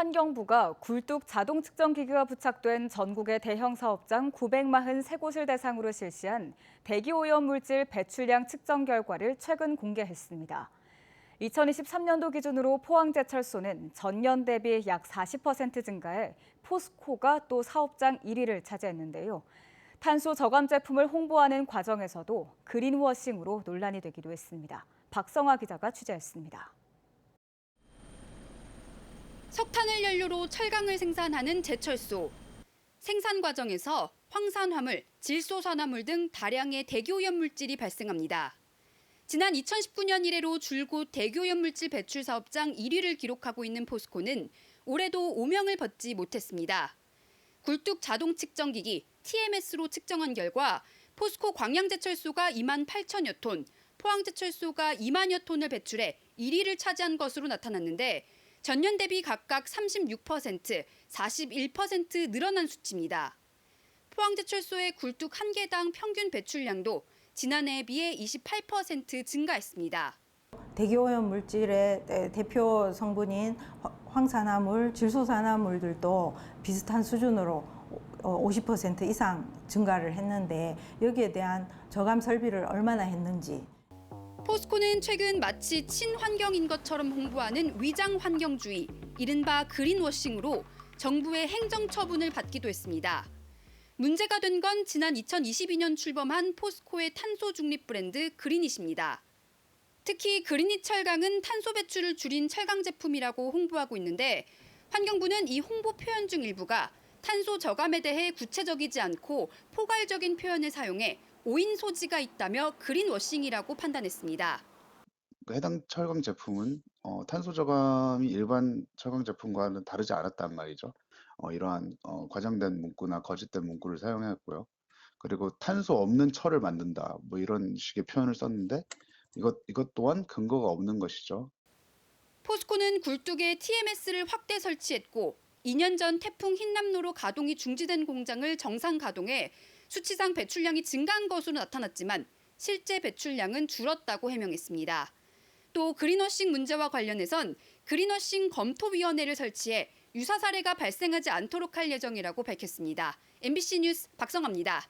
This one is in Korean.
환경부가 굴뚝 자동 측정 기기가 부착된 전국의 대형 사업장 943곳을 대상으로 실시한 대기 오염 물질 배출량 측정 결과를 최근 공개했습니다. 2023년도 기준으로 포항제철소는 전년 대비 약 40% 증가해 포스코가 또 사업장 1위를 차지했는데요. 탄소 저감 제품을 홍보하는 과정에서도 그린워싱으로 논란이 되기도 했습니다. 박성화 기자가 취재했습니다. 석탄을 연료로 철강을 생산하는 제철소. 생산 과정에서 황산화물, 질소산화물 등 다량의 대기오염 물질이 발생합니다. 지난 2019년 이래로 줄곧 대기오염 물질 배출 사업장 1위를 기록하고 있는 포스코는 올해도 오명을 벗지 못했습니다. 굴뚝 자동 측정기기 TMS로 측정한 결과 포스코 광양제철소가 2만 8천여 톤, 포항제철소가 2만여 톤을 배출해 1위를 차지한 것으로 나타났는데 전년 대비 각각 36%, 41% 늘어난 수치입니다. 포항제철소의 굴뚝 한 개당 평균 배출량도 지난해에 비해 28% 증가했습니다. 대기오염 물질의 대- 대표 성분인 화- 황산화물, 질소산화물들도 비슷한 수준으로 50% 이상 증가를 했는데 여기에 대한 저감 설비를 얼마나 했는지 포스코는 최근 마치 친환경인 것처럼 홍보하는 위장 환경주의, 이른바 그린워싱으로 정부의 행정 처분을 받기도 했습니다. 문제가 된 건 지난 2022년 출범한 포스코의 탄소 중립 브랜드 그린잇입니다. 특히 그린잇 철강은 탄소 배출을 줄인 철강 제품이라고 홍보하고 있는데 환경부는 이 홍보 표현 중 일부가 탄소 저감에 대해 구체적이지 않고 포괄적인 표현을 사용해 오인 소지가 있다며 그린워싱이라고 판단했습니다. 그 해당 철강 제품은 어, 탄소 저감이 일반 철강 제품과는 다르지 않았단 말이죠. 어, 이러한 어, 과장된 문구나 거짓된 문구를 사용했고요. 그리고 탄소 없는 철을 만든다, 뭐 이런 식의 표현을 썼는데 이것 이것 또한 근거가 없는 것이죠. 포스코는 굴뚝에 TMS를 확대 설치했고 2년 전 태풍 흰남노로 가동이 중지된 공장을 정상 가동해 수치상 배출량이 증가한 것으로 나타났지만 실제 배출량은 줄었다고 해명했습니다. 또 그린워싱 문제와 관련해선 그린워싱 검토위원회를 설치해 유사 사례가 발생하지 않도록 할 예정이라고 밝혔습니다. MBC 뉴스 박성아입니다.